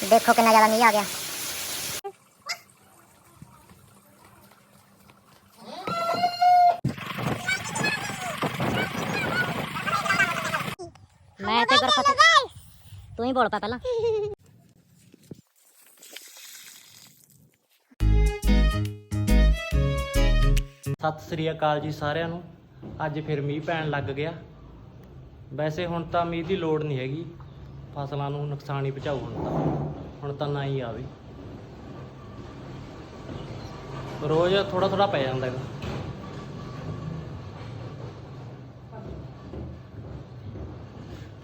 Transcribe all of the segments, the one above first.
ਦੇਖੋ ਕਿੰਨਾ ਜ਼ਿਆਦਾ ਮੀਂਹ ਆ ਗਿਆ। ਮੈਂ ਤੇ ਗੁਰਫਤ ਤੂੰ ਹੀ ਬੋਲ ਪਾ ਪਹਿਲਾਂ। ਸਤਿ ਸ੍ਰੀ ਅਕਾਲ ਜੀ ਸਾਰਿਆਂ ਨੂੰ। ਅੱਜ ਫਿਰ ਮੀਂਹ ਪੈਣ ਲੱਗ ਗਿਆ। ਵੈਸੇ ਹੁਣ ਤਾਂ ਮੀਂਹ ਦੀ ਲੋੜ ਨਹੀਂ ਹੈਗੀ। ਫਸਲਾਂ ਨੂੰ ਨੁਕਸਾਨ ਹੀ ਪਹੁੰਚਾਊ ਹੁਣ ਤਾਂ ਹੁਣ ਤਾਂ ਨਾ ਹੀ ਆਵੇ। ਰੋਜ਼ ਥੋੜਾ ਥੋੜਾ ਪੈ ਜਾਂਦਾ ਹੈਗਾ।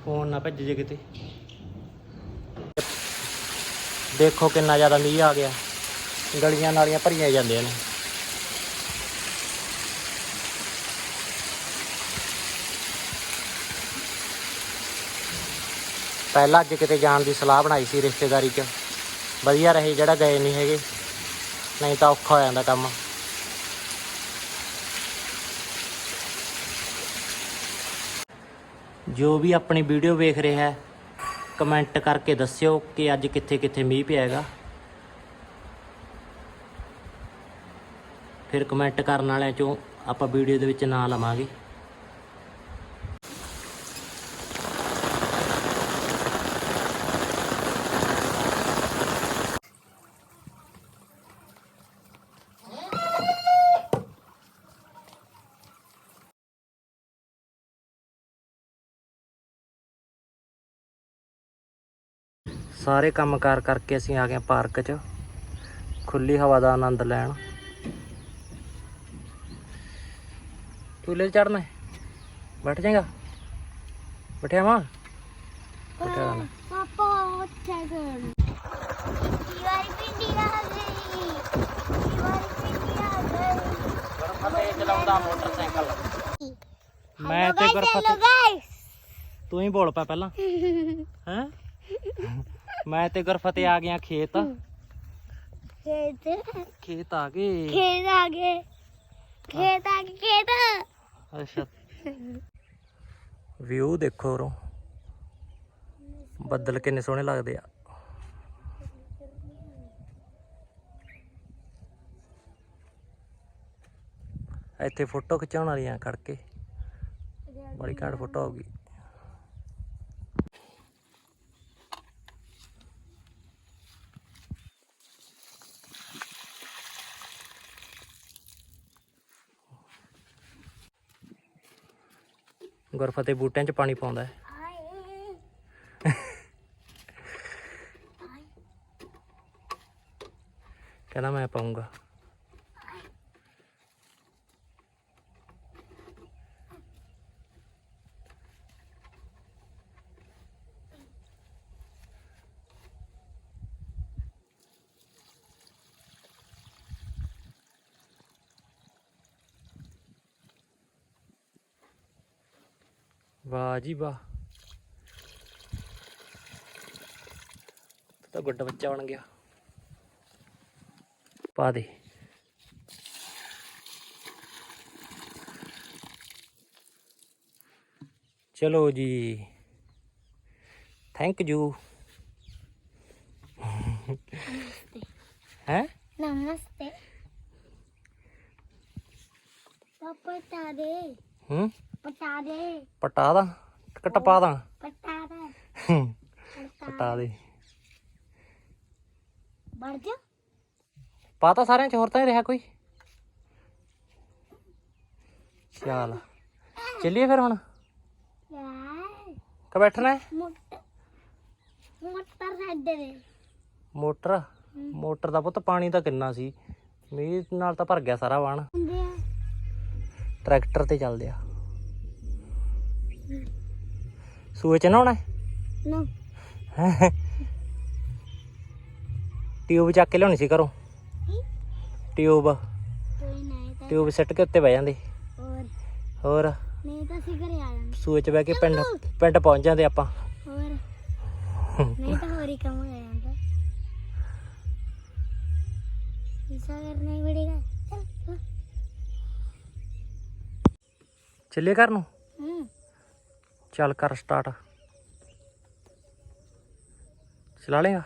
ਫੋਨ ਨਾ ਭੱਜ ਜੇ ਕਿਤੇ। ਦੇਖੋ ਕਿੰਨਾ ਜ਼ਿਆਦਾ ਮੀਂਹ ਆ ਗਿਆ। ਗਲੀਆਂ ਨਾਲੀਆਂ ਭਰੀਆਂ ਜਾਂਦੀਆਂ ਨੇ। ਪਹਿਲਾਂ ਅੱਜ ਕਿਤੇ ਜਾਣ ਦੀ ਸਲਾਹ ਬਣਾਈ ਸੀ ਰਿਸ਼ਤੇਦਾਰੀ 'ਚ। ਵਧੀਆ ਰਹੇ, ਜਿਹੜਾ ਗਏ ਨਹੀਂ ਹੈਗੇ। ਨਹੀਂ ਤਾਂ ਔਖਾ ਹੋ ਜਾਂਦਾ ਕੰਮ। ਜੋ ਵੀ ਆਪਣੀ ਵੀਡੀਓ ਵੇਖ ਰਿਹਾ ਹੈ, ਕਮੈਂਟ ਕਰਕੇ ਦੱਸਿਓ ਕਿ ਅੱਜ ਕਿੱਥੇ ਕਿੱਥੇ ਮੀਂਹ ਪਿਆ ਹੈਗਾ। ਫਿਰ ਕਮੈਂਟ ਕਰਨ ਵਾਲਿਆਂ ਚੋਂ ਆਪਾਂ ਵੀਡੀਓ ਦੇ ਵਿੱਚ ਨਾਂ ਲਵਾਂਗੇ। ਸਾਰੇ ਕੰਮ ਕਾਰ ਕਰਕੇ ਅਸੀਂ ਆ ਗਏ ਪਾਰਕ 'ਚ। ਖੁੱਲੀ ਹਵਾ ਦਾ ਆਨੰਦ ਲੈਣ। ਝੂਲੇ 'ਤੇ ਚੜਨਾ ਹੈ? ਬੈਠ ਜਾਏਗਾ? ਬੈਠਿਆ ਮਾਂ ਬੈਠਿਆ ਨਾ ਪਾਪਾ ਉੱਥੇ ਗਏ ਦੀਵਾਰੀ ਪਿੰਡੀ ਆ ਗਈ। ਦੀਵਾਰੀ ਪਿੰਡੀ ਆ ਗਈ। ਗੁਰਫਤਿਹ ਚਲਾਉਂਦਾ ਮੋਟਰਸਾਈਕਲ। ਮੈਂ ਤੇ ਗੁਰਫਤਿਹ ਗਾਇਸ ਤੂੰ ਹੀ ਬੋਲ ਪਾ ਪਹਿਲਾਂ। ਹੈਂ? ਮੈਂ ਤੇ ਗੁਰਫਤਿਹ ਆ ਗਿਆ ਖੇਤ। ਖੇਤ। ਖੇਤ ਆ ਗਏ। ਖੇਤ ਆ ਗਏ। ਖੇਤ ਆ ਗਏ ਖੇਤ। ਅੱਛਾ। ਵਿਊ ਦੇਖੋ ਰੋ ਬੱਦਲ ਕਿੰਨੇ ਸੋਹਣੇ ਲੱਗਦੇ ਆ। ਇੱਥੇ ਫੋਟੋ ਖਿਚਾਉਣ ਵਾਲੀਆਂ ਕਰਕੇ। ਬੜੀ ਘੱਟ ਫੋਟੋ ਆਉਗੀ ਗੁਰਫਤਿਹ ਬੂਟਿਆਂ 'ਚ ਪਾਣੀ ਪਾਉਂਦਾ ਹੈ। ਕਹਿੰਦਾ ਮੈਂ ਪਾਉਂਗਾ। ਵਾਹ ਜੀ ਵਾਹ। ਤੂੰ ਗੁੱਡ ਬੱਚਾ ਬਣ ਗਿਆ। ਪਾ ਦੇ। ਚਲੋ ਜੀ। ਥੈਂਕ ਯੂ ਹੈ? ਨਮਸਤੇ। ਪਾਪਾ ਤਾ ਦੇ ਹੂੰ? ਪਟਾ ਦੇ। ਪਟਾ ਦਾ? ਕਟਪਾ ਦਾ? ਪਟਾ ਦੇ। ਪਟਾ ਦੇ। ਵੜ ਜਾ। ਪਾਤਾ ਸਾਰਿਆਂ ਚ ਹੋਰ ਤਾਂ ਨਹੀਂ ਰਿਹਾ ਕੋਈ? ਚੱਲ। ਚੱਲੀਏ ਫਿਰ ਹੁਣ? ਯਾਰ। ਕਿ ਬੈਠਣਾ ਹੈ? ਮੋਟਰ ਮੋਟਰ ਸਾਡੇ ਦੇ। ਮੋਟਰ? ਮੋਟਰ ਦਾ ਪੁੱਤ ਪਾਣੀ ਤਾਂ ਕਿੰਨਾ ਸੀ। ਮੀਂਹ ਨਾਲ ਤਾਂ ਭਰ ਗਿਆ ਸਾਰਾ ਵਾਣ ਹੁੰਦੇ ਆ। ਟਰੈਕਟਰ ਤੇ ਚੱਲਦੇ ਆ। ਸੂਏ ਚ ਨਹਾਉਣਾ ਨਾ। ਹੈ? ਟਿਊਬ ਚੱਕ ਕੇ ਲਿਆਉਣੀ ਸੀ ਘਰੋਂ। ਟਿਊਬ। ਕੋਈ ਨਹੀਂ ਟਿਊਬ ਸਿੱਟ ਕੇ ਉੱਤੇ ਬਹਿ ਜਾਂਦੇ। ਹੋਰ? ਹੋਰ? ਨਹੀਂ ਤਾਂ ਅਸੀਂ ਆ ਜਾਣਾ ਸੂਏ ਚ ਬਹਿ ਕੇ ਪਿੰਡ ਪਿੰਡ ਪਹੁੰਚ ਜਾਂਦੇ ਆਪਾਂ। ਹੋਰ? ਨਹੀਂ ਤਾਂ ਹੋਰ ਹੀ ਕੰਮ ਹੋ ਜਾਂਦਾ। ਇਸਾ ਕਰਨਾ ਹੀ ਪੜੇਗਾ। ਚਲ ਚੱਲੇ। ਘਰ ਨੂੰ? ਚੱਲ ਕਰ ਸਟਾਰਟ ਚਲਾ ਲੇਗਾ